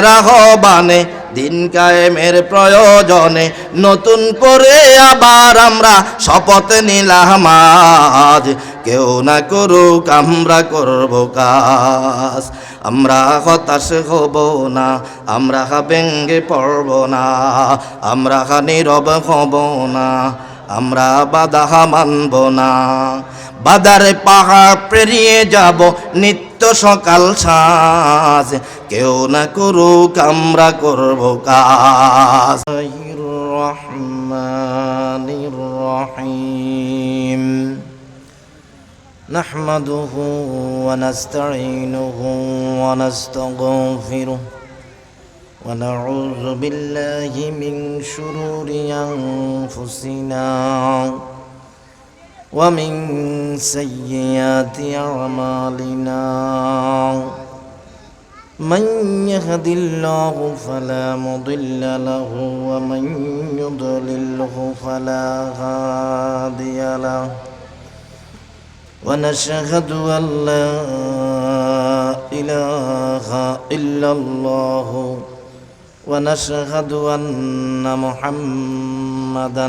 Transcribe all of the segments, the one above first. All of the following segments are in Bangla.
রাহবানে, দিন কায়েমের প্রয়োজনে। নতুন করে আবার আমরা শপথ নিলাম আজ। কেউ না করুক, আমরা করব কাজ। আমরা হতাশ হব না, আমরা ব্যঙ্গে পড়ব না। আমরা নীরব হব না, আমরা বাধা মানব না। বাদার পাহাড় পেরিয়ে যাব নিত্য সকাল সাজ কেউ না করুক আমরা করব কাজ রহমানির রহিম نحمده ونستعينه ونستغفره ونعوذ بالله من شرور أنفسنا ومن سيئات أعمالنا. من يهد الله فلا مضل له ومن يضلله فلا هادي له. ونشهد أن لا إله إلا الله ونشهد أن محمدا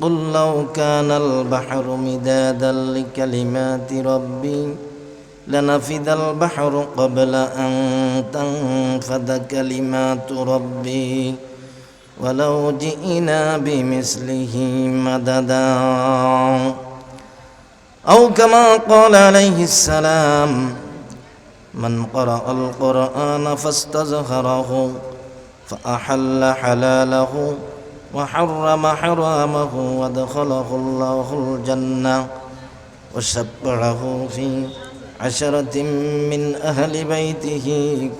قل لو كان البحر مدادا لكلمات ربي لنفد البحر قبل أن تنفد كلمات ربي ولو جئنا بمثله مددا أو كما قال عليه السلام من قرأ القرآن فاستزهره فأحل حلاله وحرم حرامه ودخله الله الجنة وشبعه في عشرة من أهل بيته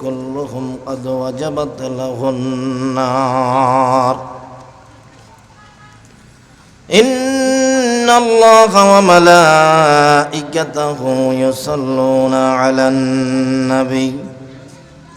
كلهم قد وجبت له النار إن الله وملائكته يصلون على النبي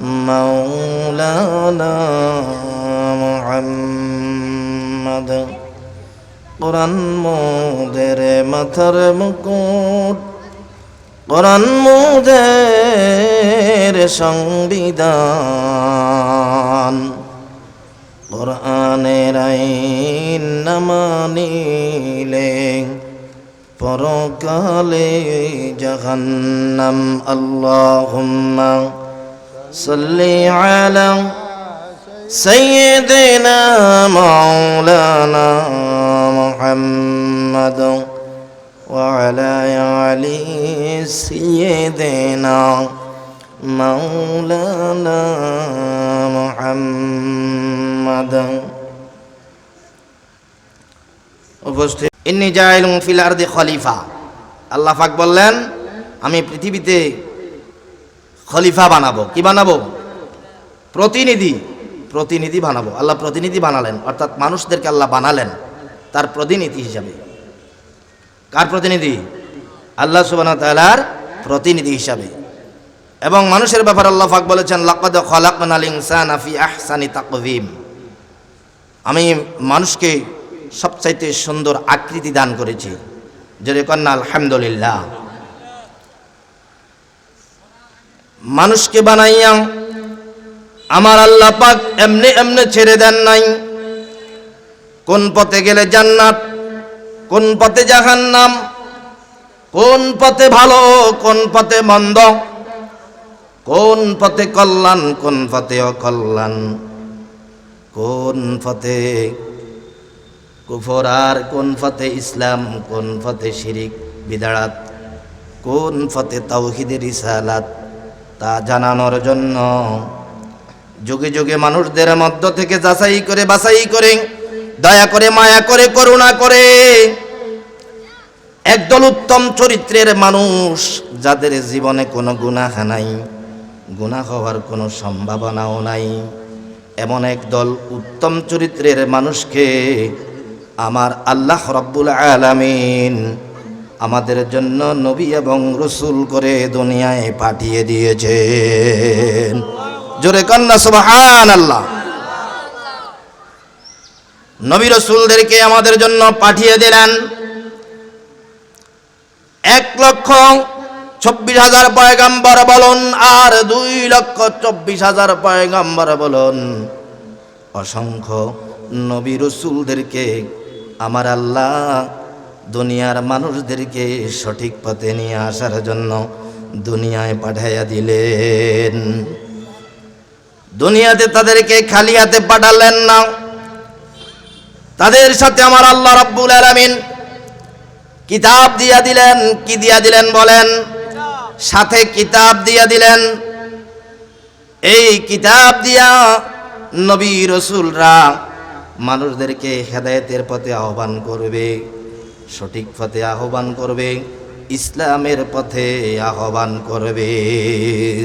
مولانا محمد কোরআন মোদের মাথার মুকুট কোরআন মোদের সংবিধান কোরআনের আইন না মানিলে পরকালে জাহান্নাম আল্লাহুম্মা সাল্লি আলা سيدنا مولانا محمد وعلى آل سيدنا مولانا محمد উপস্থিত ইন্নি জাইলুম ফিল আরদি খলিফা আল্লাহ পাক বললেন আমি পৃথিবীতে খলিফা বানাবো। কি বানাবো? প্রতিনিধি। প্রতিনিধি বানাবো। আল্লাহ প্রতিনিধি বানালেন। অর্থাৎ মানুষদেরকে আল্লাহ বানালেন তার প্রতিনিধি হিসাবে। কার প্রতিনিধি? আল্লাহ সুবান প্রতিনিধি হিসাবে। এবং মানুষের ব্যাপারে আল্লাহ ফাক বলেছেন, লাকাদ খলাকনাল আমি মানুষকে সবচাইতে সুন্দর আকৃতি দান করেছি। কন্যা, আলহামদুলিল্লাহ। মানুষকে বানাইয়া আমার আল্লাহ পাক এমনি এমনি ছেড়ে দেন নাই কোন পথে গেলে জান্নাত কোন পথে জাহান্নাম কোন পথে ভালো কোন পথে মন্দ কোন পথে কল্যাণ কোন পথে অকল্যাণ কোন পথে কুফর আর কোন পথে ইসলাম কোন পথে শিরিক বিদাড়াত কোন পথে তাওহিদের ইসালাত তা জানানোর জন্য যুগে যুগে মানুষদের মধ্য থেকে যাচাই করে, বাছাই করে, দয়া করে, মায়া করে, করুণা করে একদল উত্তম চরিত্রের মানুষ যাদের জীবনে কোনো গুনাহ নাই, গুনাহ হওয়ার কোনো সম্ভাবনাও নাই। এমন একদল উত্তম চরিত্রের মানুষকে আমার আল্লাহ রব্বুল আলামিন আমাদের জন্য নবী এবং রসুল করে দুনিয়ায় পাঠিয়ে দিয়েছেন। জোরে কন্যা সুবহান আল্লাহ নবী রসুলদেরকে আমাদের জন্য পাঠিয়ে দিলেন এক লক্ষ চব্বিশ হাজার পয়গাম্বর বলুন আর দুই লক্ষ চব্বিশ হাজার পয়গাম্বর বলুন। অসংখ্য নবী রসুলদেরকে আমার আল্লাহ দুনিয়ার মানুষদেরকে সঠিক পথে নিয়ে আসার জন্য দুনিয়ায় পাঠাইয়া দিলেন। দুনিয়াতে তাদেরকে খালি হাতে পাঠালেন না। তাদের সাথে আমার আল্লাহ রাব্বুল আলামিন কিতাব দিয়া দিলেন, কি দিয়া দিলেন বলেন? সাথে কিতাব দিয়া দিলেন। এই কিতাব দিয়া নবী রসুলরা মানুষদেরকে হেদায়েতের পথে আহ্বান করবে। সঠিক পথে আহ্বান করবে, ইসলামের পথে আহ্বান করবে।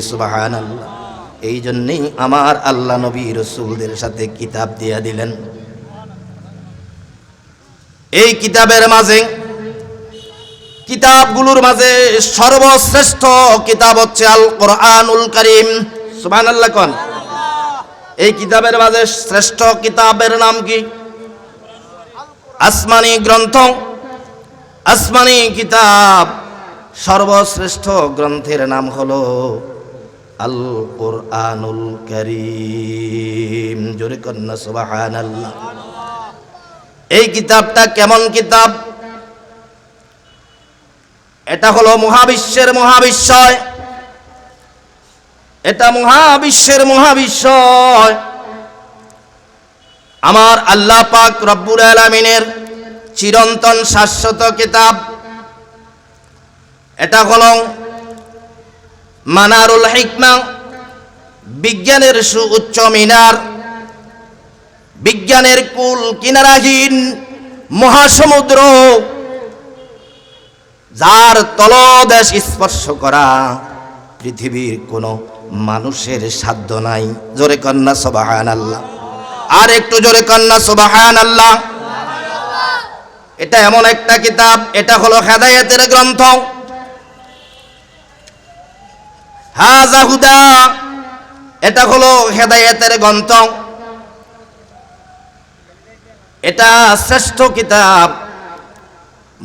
সুবাহান আল্লাহ এই জন্যেই আমার আল্লাহ নবী রসুলদের সাথে কিতাব দিয়া দিলেন। এই কিতাবের মাঝে, কিতাবগুলোর মাঝে সর্বশ্রেষ্ঠ কিতাব হচ্ছে আল কোরআনুল করিম। সুবহানাল্লাহ কোন। এই কিতাবের মাঝে শ্রেষ্ঠ কিতাবের নাম কি? আসমানি গ্রন্থ। আসমানি কিতাব সর্বশ্রেষ্ঠ গ্রন্থের নাম হলো আল কোরআনুল করিম। জোরে কন্যা এই কিতাবটা কেমন কিতাব? এটা হলো মহাবিশ্বের মহাবিশ্বয়। এটা মহাবিশ্বের মহাবিশ্বয়। আমার আল্লাহ পাক রব্বুল আলমিনের চিরন্তন শাশ্বত কিতাব। এটা হলো মানারুল হিকমা, বিজ্ঞানের সুউচ্চ মিনার, বিজ্ঞানের কুল কিনারাহীন মহাসমুদ্র, যার তলদেশ স্পর্শ করা পৃথিবীর কোনো মানুষের সাধ্য নাই। জোরে কন্যা সবাহান আল্লাহ আর একটু জোরে কন্যা সবাহান আল্লাহ এটা এমন একটা কিতাব, এটা হলো হেদায়েতের গ্রন্থ। হাজা হুদা, এটা হলো হেদায়েতের গ্রন্থ। এটা শ্রেষ্ঠ কিতাব।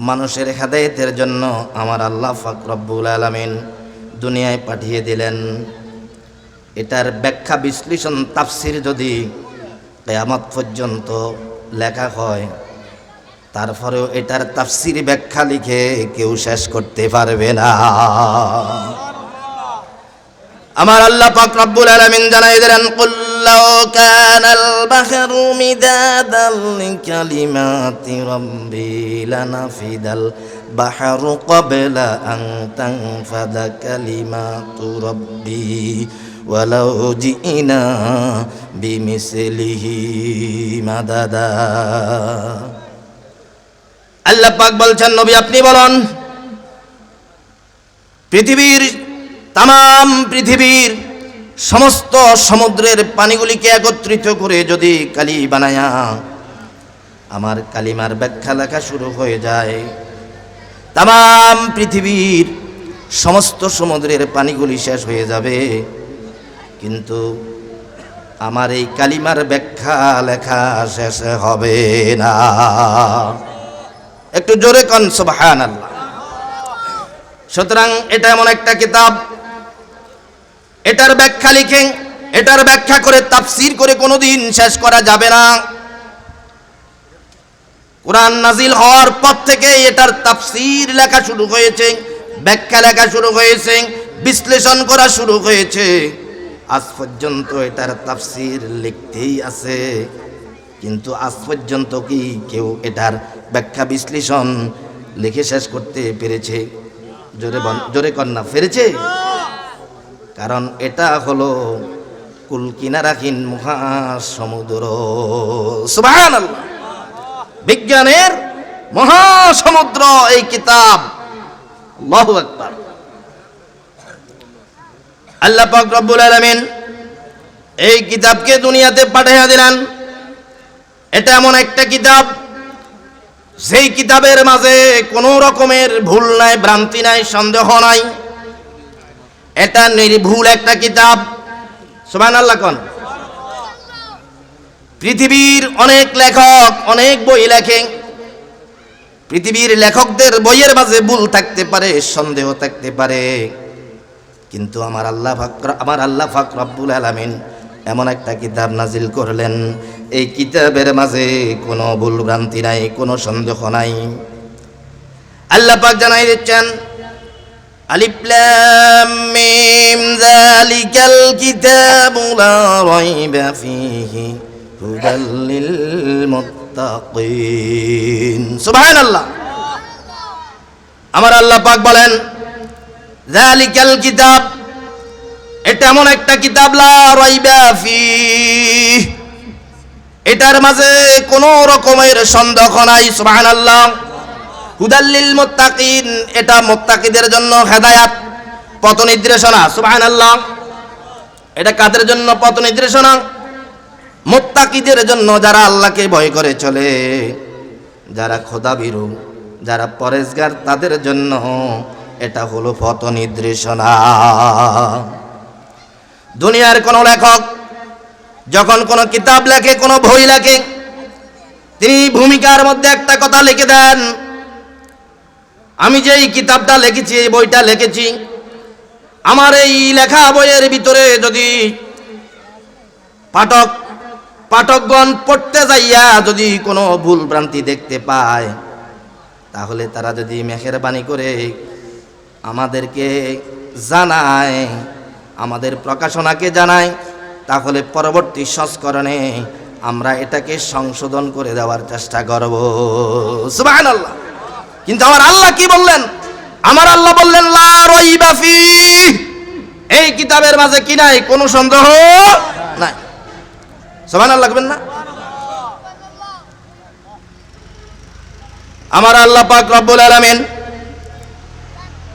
মানুষের হেদায়েতের জন্য আমার আল্লাহ ফাকরব্বুল আলমিন দুনিয়ায় পাঠিয়ে দিলেন। এটার ব্যাখ্যা বিশ্লেষণ, তাফসির যদি কেয়ামত পর্যন্ত লেখা হয় তারপরেও এটার তাফসির ব্যাখ্যা লিখে কেউ শেষ করতে পারবে না। আমার আল্লাহ পাক রব্বুল আলামিন জানাই দিলেন, কুল কানাল বাহরু মিদাদাল লিকালিমাতি রাব্বি লানাফিদাল বাহরু ক্বাবলা আন তানফাদা কালিমাতু রাব্বি ওয়ালাউ জিনা বিমিসলিহি মাদাদা। আল্লাহ বলছেন, নবী আপনি বলুন, পৃথিবীর তাম পৃথিবীর সমস্ত সমুদ্রের পানিগুলিকে একত্রিত করে যদি কালি বানায়া, আমার কালিমার ব্যাখ্যা লেখা শুরু হয়ে যায়। তাম পৃথিবীর সমস্ত সমুদ্রের পানিগুলি শেষ হয়ে যাবে। কিন্তু আমার এই কালিমার ব্যাখ্যা লেখা শেষ হবে না। একটু জোরে কন সুবহান আল্লাহ সুতরাং এটা এমন একটা কিতাব, এটার ব্যাখ্যা লিখে, এটার ব্যাখ্যা করে, তাফসির করে কোনোদিন শেষ করা যাবে না। কোরআন নাজিল হওয়ার পর থেকে এটার তাফসির লেখা শুরু হয়েছে, ব্যাখ্যা লেখা শুরু হয়েছে, বিশ্লেষণ করা শুরু হয়েছে। আজ পর্যন্ত এটার তাফসির লিখতেই আছে, কিন্তু আজ পর্যন্ত কি কেউ এটার ব্যাখ্যা বিশ্লেষণ লিখে শেষ করতে পেরেছে। জোরে জোরে কন্যা পেরেছে কারণ এটা হলো কুল কিনারাহীন মহাসমুদ্র। বিজ্ঞানের মহাসমুদ্র, এই কিতাব। আল্লাহু আকবার। আল্লাহ রব্বুল আলামিন এই কিতাবকে দুনিয়াতে পাঠাইয়া দিলেন। এটা এমন একটা কিতাব সেই কিতাবের মাঝে কোনো রকমের ভুল নাই, ভ্রান্তি নাই, সন্দেহ নাই, এটা নির্ভুল একটা কিতাব। সুবান আল্লাহ কন। পৃথিবীর অনেক লেখক, অনেক বই লেখে। পৃথিবীর লেখকদের বইয়ের মাঝে ভুল থাকতে পারে, সন্দেহ থাকতে পারে। কিন্তু আমার আল্লাহ ফাকর আমার আল্লাহ ফাক রব্বুল আলামিন এমন একটা কিতাব নাজিল করলেন এই কিতাবের মাঝে কোনো ভুল ভ্রান্তি নাই, কোনো সন্দেহ নাই। আল্লাহ পাক জানাই দিচ্ছেন আমার আল্লাহ পাক বলেন কিতাব এটা এমন একটা কিতাব লা রাইবা ফীহি। এটার মাঝে কোনো রকমের সন্দেহ নাই, সুবহানাল্লাহ। হুদাল্লিল মুত্তাকিন, এটা মুত্তাকিদের জন্য হেদায়াত পথ নির্দেশনা সুবহানাল্লাহ। এটা কাদের জন্য পথ নির্দেশনা মুত্তাকিদের জন্য যারা আল্লাহকে ভয় করে চলে, যারা খোদা বিরু যারা পরেশগার তাদের জন্য এটা হলো পথ নির্দেশনা দুনিয়ার কোন লেখক যখন কোনো কিতাব লেখে, কোনো বই লেখে, তিনি ভূমিকার মধ্যে একটা কথা লিখে দেন, আমি যে এই কিতাবটা লিখেছি, এই বইটা লিখেছি, আমার এই লেখা বইয়ের ভিতরে যদি পাঠক, পাঠকগণ পড়তে যাইয়া যদি কোনো ভুল ভ্রান্তি দেখতে পায়, তাহলে তারা যদি মেহেরবানি করে আমাদেরকে জানায়, আমাদের প্রকাশনাকে জানায় তাহলে পরবর্তী সংস্করণে আমরা এটাকে সংশোধন করে দেওয়ার চেষ্টা করব। সুবহানাল্লাহ। কিন্তু আমার আল্লাহ কি বললেন? আমার আল্লাহ বললেন এই কিতাবের মাঝে কি নাই? কোনো সন্দেহ নাই। সুবহানাল্লাহ কবেন না? আমার আল্লাহ পাক রব্বুল আলামিন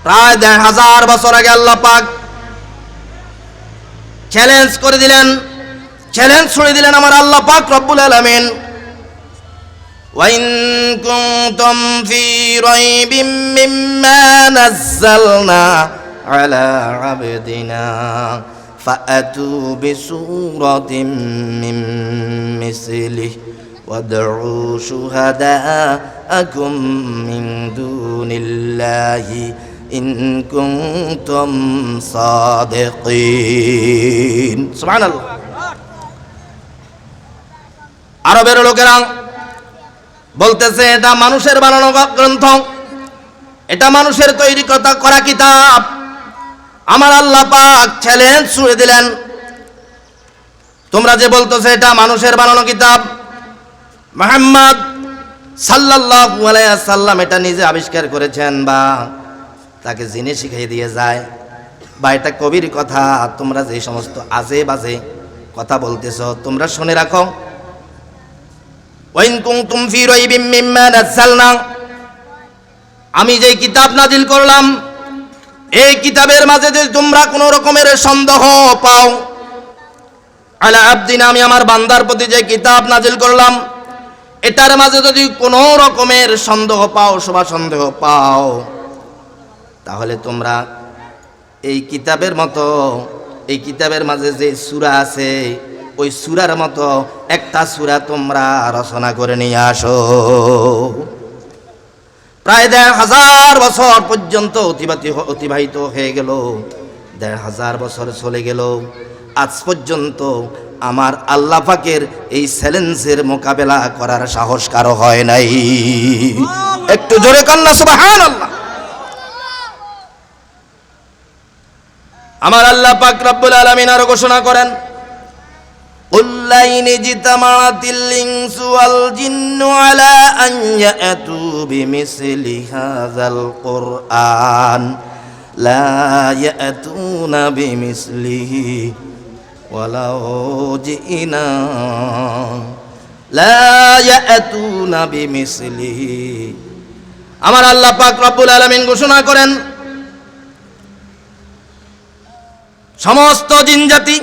প্রায় দেড় হাজার বছর আগে আল্লাহ পাক চ্যালেঞ্জ করে দিলেন চ্যালেঞ্জ ছুড়ে দিলেন আমার আল্লাহ পাক রব্বুল আলামিন وإن كنتم في ريب مما نزلنا على عبدنا فأتوا بسورة من مثله وادعوا شهداءكم من دون الله ইন কুনতুম আরবের লোকেরা বলতেছে, এটা মানুষের বানানো গ্রন্থ। এটা মানুষের তৈরি কথা, করা কিতাব। আমার আল্লাহ পাক চ্যালেঞ্জ শুয়ে দিলেন। তোমরা যে বলতেছে, এটা মানুষের বানানো কিতাব। মোহাম্মদ সাল্লাহ সাল্লাম এটা নিজে আবিষ্কার করেছেন বা তাকে জেনে শিখিয়ে দিয়ে যায়। বা এটা কবির কথা, তোমরা যে সমস্ত আজে বাজে কথা বলতেছ, তোমরা শুনে রাখো। আমি যে কিতাব নাজিল করলাম, এই কিতাবের মাঝে যদি তোমরা কোনো রকমের সন্দেহ পাও, আলা আবদিন, আমি আমার বান্দার প্রতি যে কিতাব নাজিল করলাম, এটার মাঝে যদি কোনো রকমের সন্দেহ পাও সবা সন্দেহ পাও। তাহলে তোমরা এই কিতাবের মতো, এই কিতাবের মাঝে যে সূরা আছে, ওই সূরার মতো একটা সূরা তোমরা রচনা করে নিয়ে আসো। প্রায় দেড় হাজার বছর পর্যন্ত অতিবাহিত হয়ে গেল, দেড় হাজার বছর চলে গেল। আজ পর্যন্ত আমার আল্লাহ পাকের এই চ্যালেঞ্জের মোকাবেলা করার সাহস কারও হয় নাই। একটু জোরে কন্যা সুবাহান আল্লাহ আমার আল্লাহ পাক রব্বুল আলামিন আরও ঘোষণা করেন, উল্লাইনি জিতামাতিল ইনসু ওয়াল জিন্নু আলা আন ইয়াতু বিমিসলি হাযাল কুরআন লা ইয়াতুনা বিমিসলিহি ওয়ালাউ জিনা। লা ইয়াতুনা বিমিসলিহি। আমার আল্লাহ পাক রব্বুল আলামিন ঘোষণা করেন সমস্ত জিনজাতি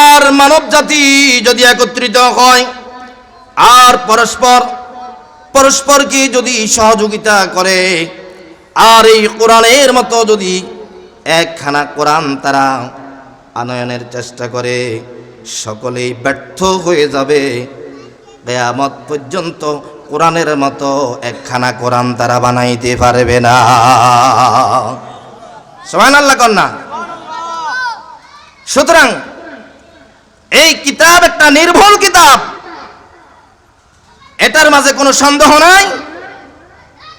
আর মানব জাতি যদি একত্রিত হয়, আর পরস্পর, পরস্পরকে যদি সহযোগিতা করে, আর এই কোরআনের মতো যদি একখানা কোরআন তারা আনয়নের চেষ্টা করে, সকলেই ব্যর্থ হয়ে যাবে। কেয়ামত পর্যন্ত কোরআনের মতো একখানা কোরআন তারা বানাইতে পারবে না। সোহান আল্লাহ কন্যা। সুতরাং এই কিতাব একটা নির্ভুল কিতাব। এটার মাঝে কোনো সন্দেহ নাই।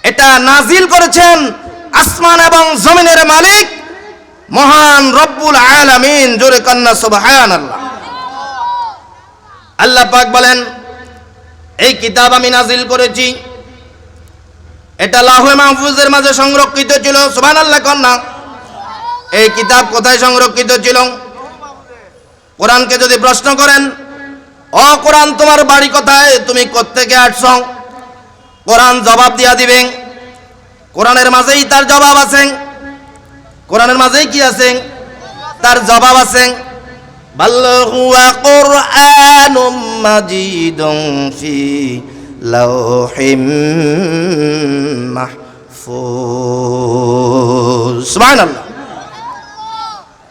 এটা নাজিল করেছেন আসমান এবং জমিনের মালিক মহান রব্বুল আলামিন। জোরে কন্যা সুবহান আল্লাহ আল্লাহ পাক বলেন, এই কিতাব আমি নাজিল করেছি। এটা লাহে মাহফুজের মাঝে সংরক্ষিত ছিল সুবহান আল্লাহ কন্যা। এই কিতাব কোথায় সংরক্ষিত ছিল? কোরআনকে যদি প্রশ্ন করেন ও কোরআন, তোমার বাড়ি কোথায়? তুমি কোত্থেকে আসছ? কোরআন জবাব দিয়া দিবে কোরআনের মাঝেই তার জবাব আছে। কোরআনের মাঝেই কি আছে? তার জবাব আছে বাল হুয়া কোরআনুম মাজিদুম ফি লাউহিম মাহফুজ। সুবহানাল্লাহ।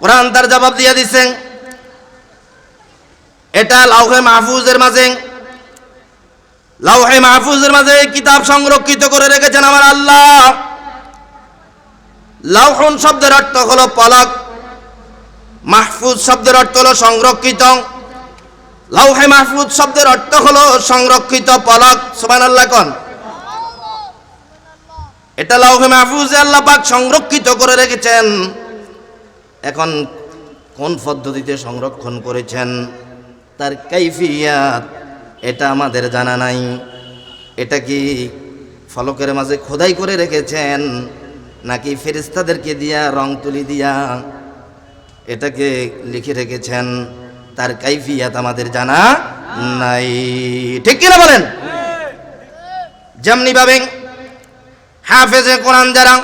কোরআন তার জবাব দিয়া দিছেন এটা লাউহে মাহফুজের মাঝে। লাউহে মাহফুজের মাঝে কিতাব সংরক্ষিত করে রেখেছেন আমার আল্লাহ। লাউহন শব্দের অর্থ হলো পলক। মাহফুজ শব্দের অর্থ হলো সংরক্ষিত। লাউহে মাহফুজ শব্দের অর্থ হলো সংরক্ষিত পলক। সুবান আল্লাহ কন? এটা লাউহে মাহফুজে আল্লাহ পাক সংরক্ষিত করে রেখেছেন। এখন কোন পদ্ধতিতে সংরক্ষণ করেছেন? তার কাইফিয়াত। এটা আমাদের জানা নাই। এটা কি ফলকের মাঝে খোদাই করে রেখেছেন, নাকি ফেরিস্তাদেরকে দিয়া, রং তুলি দিয়া এটাকে লিখে রেখেছেন? তার কাইফিয়াত আমাদের জানা নাই। ঠিক কিনা বলেন? যেমনি ভাবে হাফেজে কোরআন যারা,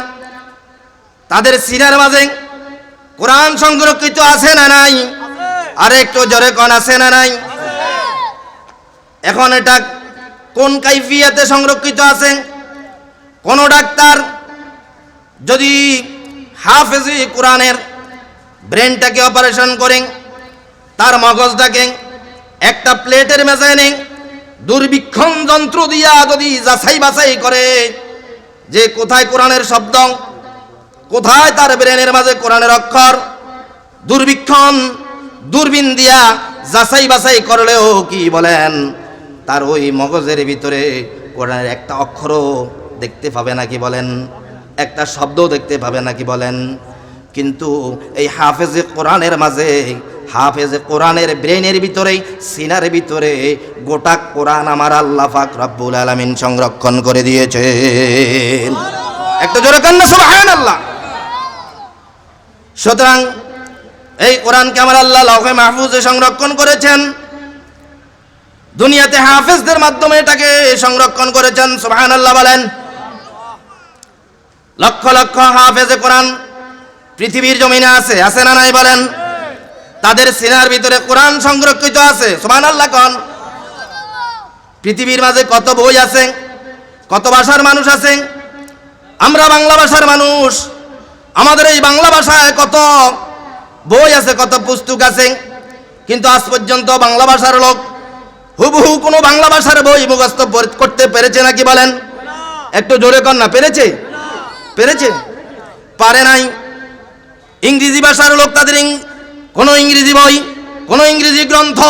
তাদের সিনার মাঝে কোরআন সংরক্ষিত আছে না নাই? আর একটু জোরে কন আছে না নাই? এখন এটা কোন কাইফিয়াতে সংরক্ষিত আছে? কোন ডাক্তার যদি হাফেজি কোরআনের ব্রেনটাকে অপারেশন করেন, তার মগজটাকে একটা প্লেটের মেজায় নেই দুর্বীক্ষণ যন্ত্র দিয়া যদি যাচাই বাছাই করে যে কোথায় কোরআনের শব্দ, কোথায় তার ব্রেনের মাঝে কোরআনের অক্ষর দুর্বীক্ষণ দূরবীন দিয়া যাচাই বাছাই করলেও কি বলেন? তার ওই মগজের ভিতরে কোরআনের একটা অক্ষরও দেখতে পাবে নাকি বলেন? একটা শব্দও দেখতে পাবে নাকি বলেন? কিন্তু এই হাফেজে কোরআনের মাঝে হাফেজে কোরআনের ব্রেনের ভিতরে সিনার ভিতরে গোটা কোরআন আমার আল্লাহ পাক রব্বুল আলামিন সংরক্ষণ করে দিয়েছে একটা জোরে কান্না সুবহানাল্লাহ। সুতরাং এই কোরআনকে আমার আল্লাহ লৌহে মাহফুজে সংরক্ষণ করেছেন। দুনিয়াতে হাফেজদের মাধ্যমে এটাকে সংরক্ষণ করেছেন সুবহান আল্লাহ বলেন। লক্ষ লক্ষ হাফেজে কোরআন পৃথিবীর জমিনে আছে আছে না নাই বলেন? তাদের সিনার ভিতরে কোরআন সংরক্ষিত আছে সুবহান আল্লাহ কন। পৃথিবীর মাঝে কত বই আছে, কত ভাষার মানুষ আছে? আমরা বাংলা ভাষার মানুষ, আমাদের এই বাংলা ভাষায় কত বই আছে, কত পুস্তক আছে। কিন্তু আজ পর্যন্ত বাংলা ভাষার লোক হুবহু কোনো বাংলা ভাষার বই মুখস্থ করতে পেরেছে নাকি বলেন? একটু জোরে কর না, পেরেছে? পেরেছে? পারে নাই। ইংরেজি ভাষার লোক তাদের কোনো ইংরেজি বই, কোনো ইংরেজি গ্রন্থ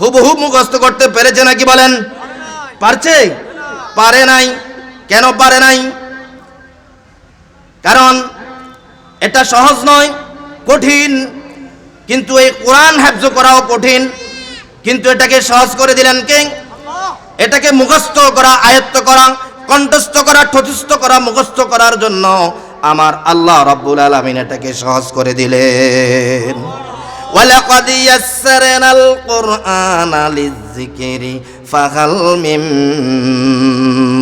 হুবহু মুখস্থ করতে পেরেছে নাকি বলেন? পারছে? পারে নাই। কেন পারে নাই? কারণ এটা সহজ নয়। কঠিন, কিন্তু এই কোরআন হ্যাফজ করাও কঠিন। কিন্তু এটাকে সহজ করে দিলেন কে? এটাকে মুখস্থ করা, আয়ত্ত করা, কণ্ঠস্থ করা ঠোঁটস্থ করা, মুখস্থ করার জন্য আমার আল্লাহ রাব্বুল আলামিন এটাকে সহজ করে দিলেন। ইয়াসসারনাল কুরআনা লিযিকরি ফাহাল মিম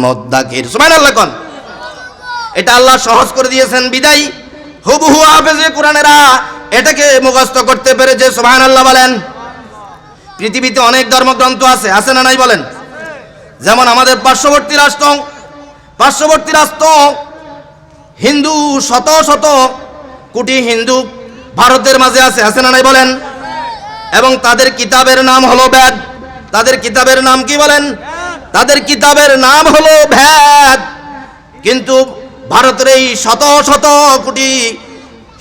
মুদ্দাকির। সুবহানাল্লাহ কোন। এটা আল্লাহ সহজ করে দিয়েছেন, বিদায়। হুবহু হাফেজে কোরআনেরা এটাকে মুখস্থ করতে পেরেছে, সুবহানাল্লাহ বলেন। পৃথিবীতে অনেক ধর্মগ্রন্থ আছে আছে না নাই বলেন? যেমন আমাদের পার্শ্ববর্তী রাষ্ট্র পার্শ্ববর্তী রাষ্ট্র হিন্দু শত শত কোটি হিন্দু ভারতের মাঝে আছে আছে না নাই বলেন? এবং তাদের কিতাবের নাম হলো বেদ। তাদের কিতাবের নাম কি বলেন? তাদের কিতাবের নাম হলো ভেদ কিন্তু ভারতের এই শত শত কোটি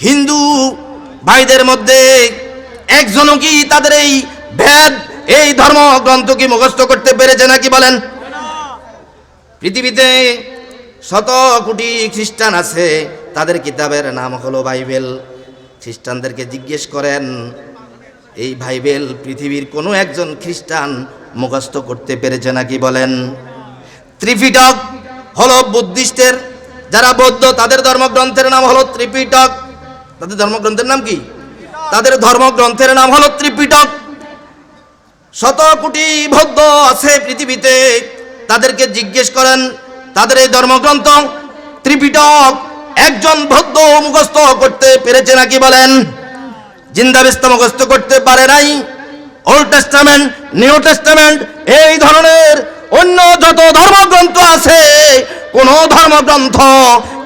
হিন্দু ভাইদের মধ্যে একজনও কি তাদের এই ভেদ, এই ধর্মগ্রন্থ কি মুখস্থ করতে পেরেছে নাকি বলেন? পৃথিবীতে শত কোটি খ্রিস্টান আছে, তাদের কিতাবের নাম হলো বাইবেল। খ্রিস্টানদেরকে জিজ্ঞেস করেন, এই বাইবেল পৃথিবীর কোনো একজন খ্রিস্টান মুখস্থ করতে পেরেছে নাকি বলেন? ত্রিপিটক হলো বুদ্ধিস্টের যারা বৌদ্ধ, তাদের ধর্মগ্রন্থের নাম হলো ত্রিপিটক। তাদের ধর্মগ্রন্থের নাম কি? তাদের ধর্মগ্রন্থের নাম হলো ত্রিপিটক। শত কোটি বৌদ্ধ আছে পৃথিবীতে, তাদেরকে জিজ্ঞেস করেন, তাদের এই ধর্মগ্রন্থ ত্রিপিটক একজন বৌদ্ধ মুখস্থ করতে পেরেছে নাকি? বলেন জিন্দাবিস্ত মুখস্থ করতে পারে নাই। ওল্ড টেস্টামেন্ট, নিউ টেস্টামেন্ট, এই ধরনের অন্য যত ধর্মগ্রন্থ আছে কোন ধর্মগ্রন্থ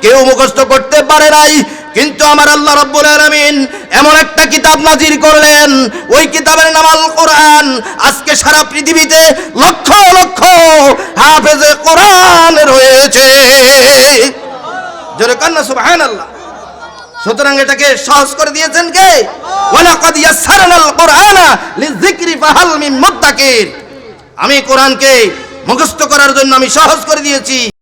কেউ মুখস্থ করতে পারে নাই। কিন্তু আমার আল্লাহ রাব্বুল আলামিন এমন একটা কিতাব নাজির করলেন। ওই কিতাবের নাম আল কোরআন আজকে সারা পৃথিবীতে লক্ষ লক্ষ হাফেজে কোরআন রয়েছে। জোরে কান্না, সুবহানাল্লাহ। সুতরাং এটাকে সহজ করে দিয়েছেন কে? ওয়ালাকাদ ইয়াসসারনাল কুরআনা লিযিকরি ফাহাল মিন মুদ্দাকির আমি কোরআনকে মুখস্থ করার জন্য আমি সহজ করে দিয়েছি।